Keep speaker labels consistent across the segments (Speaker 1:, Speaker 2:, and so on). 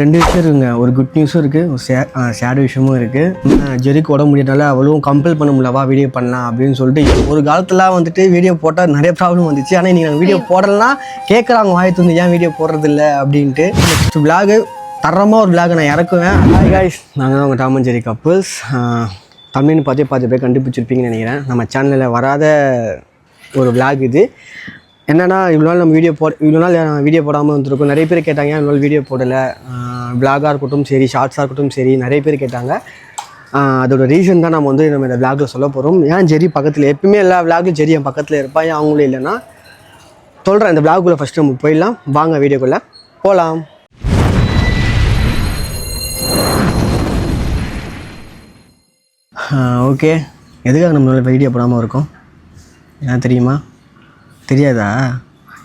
Speaker 1: ரெண்டு விஷயம் இருக்குங்க. ஒரு குட் நியூஸும் இருக்குது ஒரு சே சேட் விஷயமும் இருக்குது ஜெரிக்கு உடம்பு முடியறனால அவளும் கம்பல் பண்ண முடியலவா வீடியோ பண்ணலாம் அப்படின்னு சொல்லிட்டு ஒரு காலத்துலாம் வந்துட்டு வீடியோ போட்டால் நிறைய ப்ராப்ளம் வந்துச்சு. ஆனால் நீங்கள் வீடியோ போடலாம் கேட்குறாங்க வாய் தந்து ஏன் வீடியோ போடுறதில்ல? அப்படின்ட்டு. நெக்ஸ்ட் விலாகு தரமாக ஒரு விலாக் நான் இறக்குவேன். ஹாய் காய்ஸ் நாங்கள் தான் உங்கள் டாமன் ஜெரி கப்புள்ஸ் தமிழ்னு பார்த்தே பார்த்து போய் கண்டுபிடிச்சிருப்பீங்கன்னு நினைக்கிறேன். நம்ம சேனலில் வராத ஒரு விலாக் இது. என்னன்னா இவ்வளோ நாள் நம்ம வீடியோ போ இவ்வளோ நாள் வீடியோ போடாமல் வந்துருக்கோம். நிறைய பேர் கேட்டாங்க இவ்வளோ நாள் வீடியோ போடலை? விளாகாக இருக்கட்டும் சரி ஷார்ட்ஸாக இருக்கட்டும் சரி நிறைய பேர் கேட்டாங்க. அதோட ரீசன் தான் நம்ம வந்து நம்ம இந்த விளாகில் சொல்ல போகிறோம் ஏன் ஜெரி பக்கத்தில் எப்பவுமே எல்லா விளாகும் ஜெரி என் பக்கத்தில் இருப்பா ஏன் அவங்களும் இல்லைன்னா? சொல்கிறேன் இந்த விளாகுள்ளே ஃபஸ்ட்டு நம்ம போயிடலாம். வாங்க வீடியோக்குள்ளே போகலாம் ஓகே எதுக்காக நம்மளால் வீடியோ போடாமல் இருக்கோம்? ஏன் தெரியுமா? தெரியாதா?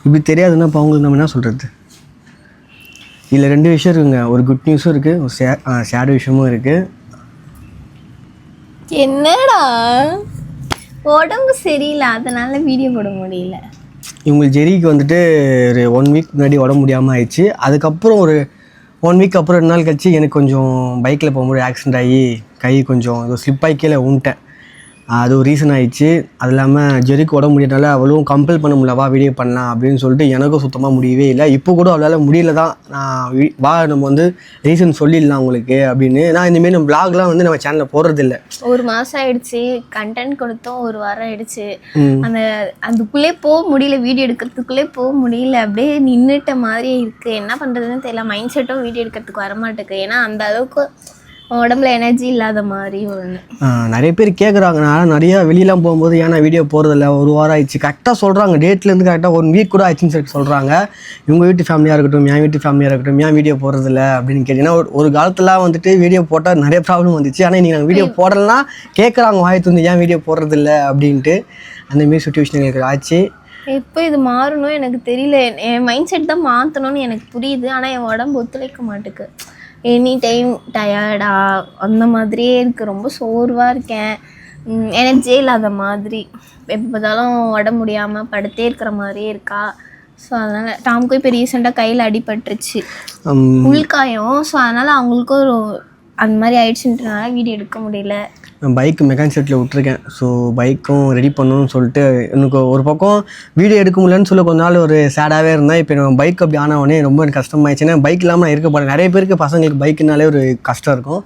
Speaker 1: இப்படி தெரியாதுன்னா இப்போ அவங்களுக்கு நம்ம என்ன சொல்கிறது இதில் ரெண்டு விஷயம் இருக்குங்க. ஒரு குட் நியூஸும் இருக்குது ஒரு சே சேட் விஷயமும் இருக்குது
Speaker 2: என்னடா? உடம்பு சரியில்லை அதனால வீடியோ போட முடியல.
Speaker 1: இவங்க ஜெரிக்கு வந்துட்டு ஒரு ஒன் வீக் முன்னாடி உடம்பு முடியாமல் ஆயிடுச்சு. அதுக்கப்புறம் ஒரு ஒன் வீக் அப்புறம் ரெண்டு நாள் கழிச்சு எனக்கு கொஞ்சம் பைக்கில் போகும்போது ஆக்சிடென்ட் ஆகி கை கொஞ்சம் ஸ்லிப் ஆகி கீழே உன்ட்டேன் அது ஒரு ரீசன் ஆயிடுச்சு. அது இல்லாமல் ஜெரிக்கு உடம்பு முடியறனால அவளும் கம்பல் பண்ண முடியலவா வீடியோ பண்ணலாம் அப்படின்னு சொல்லிட்டு எனக்கும் சுத்தமாக முடியவே இல்லை. இப்போ கூட அவளால் முடியல தான் நான் வி- நம்ம வந்து ரீசன் சொல்லிடலாம் உங்களுக்கு அப்படின்னு. நான் இனிமேல் நம்ம vlogலாம் வந்து நம்ம சேனலில் போடுறதில்ல.
Speaker 2: ஒரு மாசம் ஆயிடுச்சு. கண்டென்ட் கொடுத்தோம் ஒரு வாரம் ஆயிடுச்சு. அந்த அதுக்குள்ளே போக முடியல. வீடியோ எடுக்கிறதுக்குள்ளே போக முடியல. அப்படியே நின்றுட்ட மாதிரி இருக்கு. என்ன பண்றதுன்னு தெரியல. மைண்ட் செட்டும் வீடியோ எடுக்கிறதுக்கு வரமாட்டேக்கு ஏன்னா அந்த அளவுக்கு உடம்புல எனர்ஜி இல்லாத மாதிரி ஒன்று
Speaker 1: நிறைய பேர் கேட்குறாங்க நான் நிறைய வெளியெல்லாம் போகும்போது ஏன் நான் வீடியோ போகிறதில்ல ஒரு வாரம் ஆயிடுச்சு. கரெக்டாக சொல்கிறாங்க டேட்லேருந்து கரெக்டாக ஒன் வீக் கூட ஆயிடுச்சுன்னு சொல்லி சொல்கிறாங்க இவங்க வீட்டு ஃபேமிலியாக இருக்கட்டும் என் வீட்டு ஃபேமிலியாக இருக்கட்டும் ஏன் வீடியோ போடுறதில்ல அப்படின்னு கேட்டிங்கன்னா ஒரு ஒரு காலத்துலாம் வந்துட்டு வீடியோ போட்டால் நிறைய ப்ராப்ளம் வந்துச்சு. ஆனால் நீங்கள் நாங்கள் வீடியோ போடலாம் கேட்குறாங்க வாய் தந்து ஏன் வீடியோ போடுறதில்ல? அப்படின்ட்டு. அந்தமாரி சுச்சுவேஷன் எங்களுக்கு ஆச்சு.
Speaker 2: எப்போ இது மாறணும் எனக்கு தெரியல. என்- என் மைண்ட் செட் தான் மாற்றணும்னு எனக்கு புரியுது. ஆனால் என் உடம்பு ஒத்துழைக்க மாட்டுக்கு. எனி டைம் டயர்டா அந்த மாதிரியே இருக்குது ரொம்ப சோர்வாக இருக்கேன். எனர்ஜியே இல்லாத மாதிரி. எப்போ பார்த்தாலும் உடம்பு முடியாமல் படுத்தே இருக்கிற மாதிரியே இருக்கா? ஸோ அதனால் டாமுக்கும் இப்போ ரீசெண்டாக கையில் அடிபட்டுருச்சு. உள்காயம் ஸோ அதனால் அவங்களுக்கும் அந்த மாதிரி ஆயிடுச்சுன்றனால வீடியோ எடுக்க முடியல.
Speaker 1: பைக் மெக்கானிக் செட்டில் விட்டுருக்கேன். ஸோ பைக்கும் ரெடி பண்ணணும்னு சொல்லிட்டு எனக்கு ஒரு பக்கம் வீடியோ எடுக்க முடியலன்னு சொல்லி கொஞ்ச நாள் ஒரு சேடாகவே இருந்தேன். இப்போ நம்ம பைக் அப்படி ஆன ரொம்ப எனக்கு கஷ்டமாயிடுச்சுன்னா பைக் இல்லாமல் நான் இருக்க போகிறேன் நிறைய பேருக்கு பசங்களுக்கு பைக்குனாலே ஒரு கஷ்டம் இருக்கும்.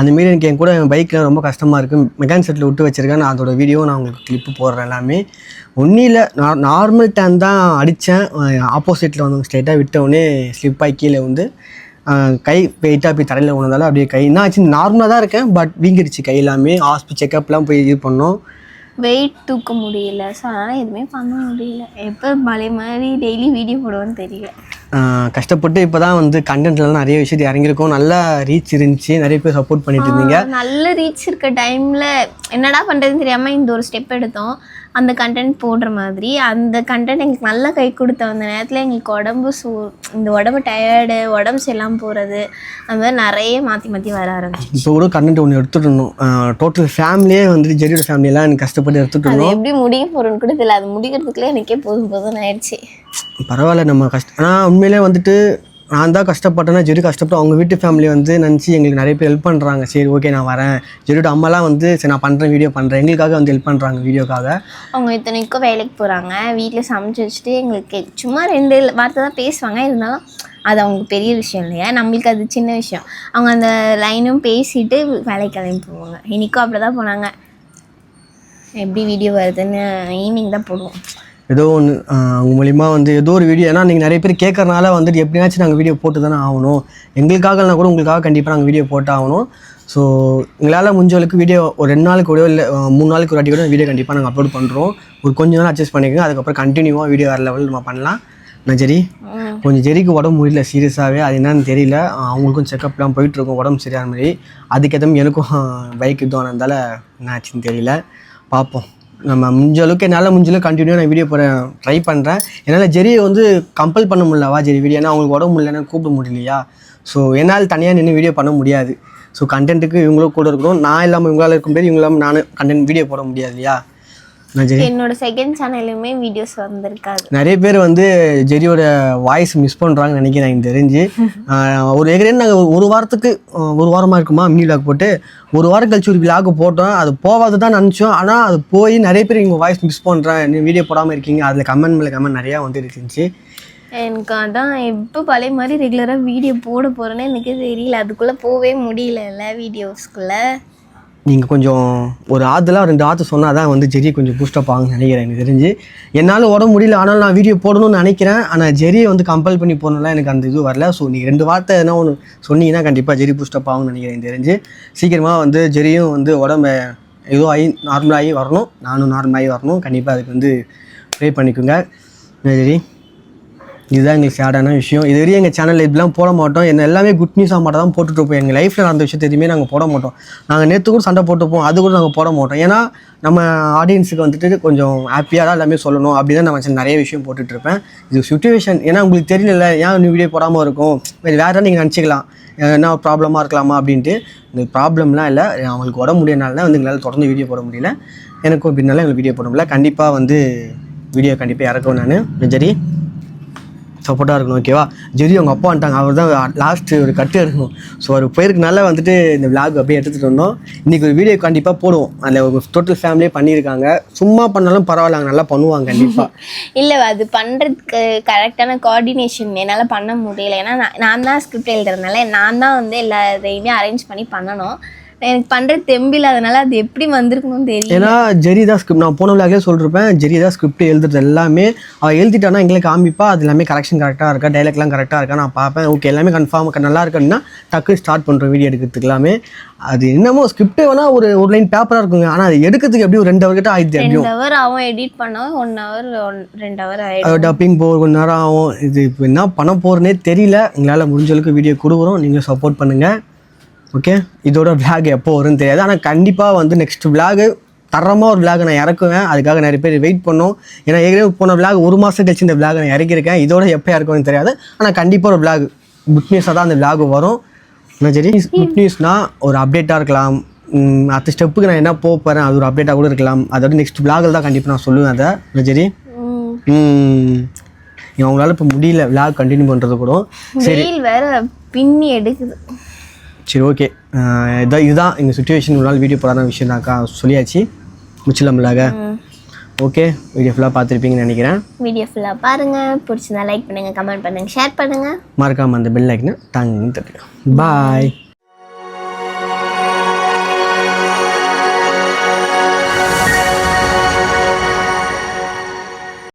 Speaker 1: அந்தமாரி எனக்கு என் கூட என் பைக்கில் ரொம்ப கஷ்டமாக இருக்குது மெக்கானிக் செட்டில் விட்டு வச்சுருக்கேன். நான் அதோட வீடியோ நான் உங்களுக்கு கிளிப்பு போடுறேன் எல்லாமே. ஒன்றும் இல்லை. நான் நார்மல் டேன் தான் அடித்தேன் ஆப்போசிட்டில் வந்து ஸ்ட்ரைட்டாக விட்டவுடனே ஸ்லிப்பாகி கீழே வந்து கை வெயிட்டாக போய் தரையில் உணர்ந்தாலும் அப்படியே கை என்ன ஆச்சு நார்மலாக தான் இருக்கேன் பட் வீங்கிடுச்சு கை எல்லாமே. ஹாஸ்பிட்டல் செக்கப்லாம் போய் இது பண்ணோம்.
Speaker 2: வெயிட் தூக்க முடியல. ஸோ அதனால் எதுவுமே பண்ண முடியல. எப்போ பழைய மாதிரி டெய்லி வீடியோ போடுவோன்னு தெரியல.
Speaker 1: கஷ்டப்பட்டு இப்போ தான் வந்து கண்டென்ட்லாம் நிறைய விஷயத்தை இறங்கியிருக்கோம். நல்லா ரீச் இருந்துச்சு. நிறைய பேர் சப்போர்ட் பண்ணிட்டு இருந்தீங்க.
Speaker 2: நல்ல ரீச் இருக்க டைமில் என்னடா பண்ணுறதுன்னு தெரியாமல் இந்த ஒரு ஸ்டெப் எடுத்தோம். அந்த கண்டென்ட் போடுற மாதிரி. அந்த கண்டென்ட் எங்களுக்கு நல்லா கை கொடுத்த அந்த நேரத்தில் எங்களுக்கு உடம்பு சூ இந்த உடம்பு டயர்டு உடம்பு சரியில்லாமல் போகிறது அந்த மாதிரி நிறைய மாற்றி மாற்றி வர ஆரம்பிச்சு
Speaker 1: இப்போ கூட கண்டென்ட் ஒன்று எடுத்துட்டு இருந்தோம். டோட்டல் ஃபேமிலியே வந்துட்டு ஜெரியோட ஃபேமிலியெல்லாம் எனக்கு கஷ்டப்பட்டு எடுத்துட்டு இருந்தோம்.
Speaker 2: எப்படி முடிய போகிறோன்னு கூட தெரியல. அது முடிக்கிறதுக்குள்ளே எனக்கே போதும் போதும்னு ஆயிடுச்சு.
Speaker 1: பரவாயில்ல நம்ம கஷ்ட ஆனால் உண்மையிலே வந்துட்டு நான் தான் கஷ்டப்பட்டேன்னா ஜெரு கஷ்டப்பட்டு அவங்க வீட்டு ஃபேமிலி வந்து நினச்சி எங்களுக்கு நிறைய பேர் ஹெல்ப் பண்ணுறாங்க சரி ஓகே நான் வரேன். ஜெருட அம்மாலாம் வந்து சரி நான் பண்ணுறேன் வீடியோ பண்ணுறேன் எங்களுக்காக வந்து ஹெல்ப் பண்ணுறாங்க வீடியோக்காக
Speaker 2: அவங்க இத்தனைக்கும் வேலைக்கு போகிறாங்க வீட்டில் சமைச்சு வச்சுட்டு எங்களுக்கு சும்மா ரெண்டு வார்த்தை தான் பேசுவாங்க. இருந்தாலும் அது அவங்களுக்கு பெரிய விஷயம் இல்லையா? நம்மளுக்கு அது சின்ன விஷயம். அவங்க அந்த லைனும் பேசிட்டு வேலைக்கு கிளம்பி போவாங்க. இன்றைக்கும் அப்படி தான் போனாங்க. எப்படி வீடியோ வருதுன்னு ஈவினிங் தான் போடுவோம்.
Speaker 1: ஏதோ ஒன்று அவங்க மூலிமா வந்து ஏதோ ஒரு வீடியோ ஏன்னா நீங்கள் நிறைய பேர் கேட்கறனால வந்துட்டு எப்படியாச்சும் நாங்கள் வீடியோ போட்டு தானே ஆகணும். எங்களுக்காக இல்லைனா கூட உங்களுக்காக கண்டிப்பாக நாங்கள் வீடியோ போட்டு ஆகணும். ஸோ எங்களால் முடிஞ்ச அளவுக்கு வீடியோ ஒரு ரெண்டு நாளுக்கு கூட இல்லை மூணு நாளுக்கு ஒரு வாட்டி கூட வீடியோ கண்டிப்பாக நாங்கள் அப்லோட் பண்ணுறோம் ஒரு கொஞ்ச நாள் அட்ஜஸ்ட் பண்ணிக்கோங்க அதுக்கப்புறம் கண்டினியூவாக வீடியோ வேறு லெவல் நம்ம பண்ணலாம். நான் சரி கொஞ்சம் ஜெரிக்கு உடம்பு முடியல சீரியஸாகவே அது என்னன்னு தெரியல. அவங்களுக்கும் செக்கப்லாம் போயிட்டுருக்கும் உடம்பு சரியான மாதிரி. அதுக்கேற்ற மாதிரி எனக்கும் பைக் இது ஆனதால என்ன ஆச்சுன்னு தெரியல. பார்ப்போம். நம்ம முடிஞ்ச அளவுக்கு என்னால் முடிஞ்ச அளவுக்கு நான் வீடியோ போட ட்ரை பண்ணுறேன் என்னால் ஜெரியை வந்து கம்பல் பண்ண முடியலவா ஜெரி வீடியோ ஏன்னா அவங்களுக்கு உடம்பு முடியலன்னா கூப்பிட முடியலையா? ஸோ என்னால் தனியாக நின்று வீடியோ பண்ண முடியாது. ஸோ கண்டென்ட்டுக்கு இவங்களும் கூட இருக்கணும். நான் இல்லாமல் இவங்களால் இருக்கும் போது இவங்க இல்லாமல் நானும் கண்டென்ட் வீடியோ போட முடியாது இல்லையா?
Speaker 2: என்னோட செகண்ட் சேனல்லையுமே வீடியோஸ் வந்திருக்காது.
Speaker 1: நிறைய பேர் வந்து ஜெரியோட வாய்ஸ் மிஸ் பண்ணுறாங்கன்னு நினைக்கிறேன் எனக்கு தெரிஞ்சு. ஒரு ஏற்கனவே நாங்கள் ஒரு வாரத்துக்கு ஒரு வாரமாக இருக்குமா மினி விளாக் போட்டு. ஒரு வாரம் கழிச்சு ஒரு விளாக் போட்டோம் அது போகாது தான் நினச்சோம். ஆனால் அது போய் நிறைய பேர் இங்கே வாய்ஸ் மிஸ் பண்ணுறேன் வீடியோ போடாமல் இருக்கீங்க. அதில் கமெண்ட் மேலே கமெண்ட் நிறையா வந்து இருந்துச்சு.
Speaker 2: எனக்கு அதான் எப்போ பழைய மாதிரி ரெகுலராக வீடியோ போட போகிறேன்னு எனக்கு தெரியல. அதுக்குள்ளே போவே முடியலல்ல வீடியோஸ்குள்ளே
Speaker 1: நீங்கள் கொஞ்சம் ஒரு ஆற்றுலாம் ரெண்டு ஆற்று சொன்னால் தான் வந்து ஜெரியை கொஞ்சம் பூஸ்டப் ஆகும்னு நினைக்கிறேன் எனக்கு தெரிஞ்சு. என்னால் உடம்பு முடியல ஆனால் நான் வீடியோ போடணும்னு நினைக்கிறேன். ஆனால் ஜெரியை வந்து கம்பல் பண்ணி போடணும்லாம் எனக்கு அந்த இது வரல. ஸோ நீங்கள் ரெண்டு வார்த்தை எதனா ஒன்று சொன்னீங்கன்னா கண்டிப்பாக ஜெரி பூஸ்டப் ஆகும்னு நினைக்கிறேன் எனக்கு தெரிஞ்சு. சீக்கிரமாக வந்து ஜெரியும் வந்து உடம்ப ஏதோ ஆகி நார்மலாகி வரணும். நானும் நார்மலாகி வரணும். கண்டிப்பாக அதுக்கு வந்து ப்ரே பண்ணிக்கோங்க. ஜெரி? இதுதான் எங்களுக்கு சேடான விஷயம். இது வரையும் எங்கள் சேனல் இப்படிலாம் போட மாட்டோம். என்ன எல்லாமே குட் நியூஸாக மட்டும் தான் போட்டுட்டு இருப்போம். எங்கள் லைஃப்பில் நடந்த விஷயத்தை எதுவுமே நாங்கள் போட மாட்டோம். நாங்கள் நேற்று கூட சண்டை போட்டுப்போம். அது கூட நாங்கள் போட மாட்டோம். ஏன்னா நம்ம ஆடியன்ஸுக்கு வந்துட்டு கொஞ்சம் ஹாப்பியாக தான் எல்லாமே சொல்லணும். அப்படி தான் நான் நிறைய விஷயம் போட்டுட்ருப்பேன் இது சுச்சுவேஷன் ஏன்னா உங்களுக்கு தெரியல ஏன் நீ வீடியோ போடாமல் இருக்கும்? வேறு வேறு நீங்கள் நினச்சிக்கலாம். என்ன ப்ராப்ளமாக இருக்கலாமா அப்படின்ட்டு. இந்த ப்ராப்ளம்லாம் இல்லை. அவங்களுக்கு உடம்பு முடியனால தான் வந்து எங்களால் தொடர்ந்து வீடியோ போட முடியல. எனக்கும் அப்படினால எங்களுக்கு வீடியோ போட முடியல. கண்டிப்பாக வந்து வீடியோ கண்டிப்பாக இறக்கும் நான். ஜெரி சப்போர்ட்டாக இருக்கணும் ஓகேவா ஜெரி அவங்க அப்பா வந்துட்டாங்க. அவர் தான் லாஸ்ட்டு ஒரு கட்டு எடுக்கணும். ஸோ அவர் போயிருக்கனால வந்துட்டு இந்த விளாக் அப்படியே எடுத்துகிட்டு வந்தோம். இன்றைக்கி ஒரு வீடியோ கண்டிப்பாக போடுவோம். அதில் ஒரு டோட்டல் ஃபேமிலியே பண்ணியிருக்காங்க. சும்மா பண்ணாலும் பரவாயில்ல நல்லா பண்ணுவாங்க கண்டிப்பாக
Speaker 2: இல்லை அது பண்ணுறதுக்கு கரெக்டான கோஆர்டினேஷன் என்னால் பண்ண முடியல. ஏன்னா நான் நான் தான் ஸ்கிரிப்ட் எழுதுறதுனால நான் தான் வந்து எல்லா இதையுமே அரேஞ்ச் பண்ணி பண்ணணும். எனக்கு பண்ணுறது தெம்பில்லாதனால அது எப்படி வந்திருக்கணும்னு தெரியல.
Speaker 1: ஏன்னா ஜெரி தான் ஸ்கிரிப்ட் நான் போன விளாக்லேயே சொல்லிருப்பேன் ஜெரி தான் ஸ்கிரிப்ட் எழுதுறது எல்லாமே அவள் எழுதிட்டானா எங்களுக்கு காமிப்பா அது எல்லாமே கரெக்ஷன் கரெக்டாக இருக்கா டைலாக்லாம் கரெக்டாக இருக்கா நான் பார்ப்பேன். ஓகே எல்லாமே கன்ஃபார்ம் நல்லா இருக்குன்னா டக்கு ஸ்டார்ட் பண்ணுறோம் வீடியோ எடுக்கிறதுக்கு எல்லாமே அது என்னமோ ஸ்கிரிப்ட் வேணால் ஒரு ஒரு லைன் பேப்பராக இருக்குங்க. ஆனால் அது எடுக்கிறதுக்கு எப்படி ஒரு ரெண்டு ஹவர் கிட்ட ஆயிடுது எப்படியும்.
Speaker 2: ரெண்டு ஹவர் ஆகும் எடிட் பண்ண ஒன் ஹவர் ரெண்டு ஹவர் ஆயிடும்.
Speaker 1: டப்பிங் போக கொஞ்ச நேரம் ஆகும். இது இப்போ என்ன பண்ண போகிறேனே தெரியல. எங்களால் முடிஞ்ச அளவுக்கு வீடியோ கொடுக்குறோம். நீங்கள் சப்போர்ட் பண்ணுங்கள் ஓகே இதோட vlog எப்போ வரும்னு தெரியாது. ஆனால் கண்டிப்பாக வந்து நெக்ஸ்ட் vlog தரமாக ஒரு vlog நான் இறக்குவேன். அதுக்காக நிறைய பேர் வெயிட் பண்ணோம். ஏன்னா ஏற்கனவே போன vlog ஒரு மாதம் கழிச்சு இந்த vlog நான் இறக்கியிருக்கேன். இதோட எப்போ இறக்கும்னு தெரியாது. ஆனால் கண்டிப்பாக ஒரு vlog குட் நியூஸாக தான் அந்த vlog வரும். என்ன சரி? குட் நியூஸ்னால் ஒரு அப்டேட்டாக இருக்கலாம். அடுத்த ஸ்டெப்புக்கு நான் என்ன போக போகிறேன் அது ஒரு அப்டேட்டாக கூட இருக்கலாம். அதோட நெக்ஸ்ட் vlogல தான் கண்டிப்பாக நான் சொல்லுவேன் அதை. என்ன சரி? அவங்களால இப்போ முடியல vlog கண்டினியூ பண்ணுறது கூட.
Speaker 2: வெயில் வேற பின்னி எடுக்குது.
Speaker 1: சரி ஓகே இதான் இதுதான் எங்கள் சுச்சுவேஷன் ஒரு நாள் வீடியோ போடாத விஷயம் தான்க்கா சொல்லியாச்சு முச்சிலம்பலாக ஓகே வீடியோ ஃபுல்லாக பார்த்துருப்பீங்கன்னு நினைக்கிறேன்.
Speaker 2: வீடியோ ஃபுல்லாக பாருங்கள் பிடிச்சிருந்தா லைக் பண்ணுங்கள் கமெண்ட் பண்ணுங்கள் ஷேர் பண்ணுங்கள்
Speaker 1: மறக்காமல் அந்த பெல் ஐக்கனை தாங்க தட்டுங்க பாய்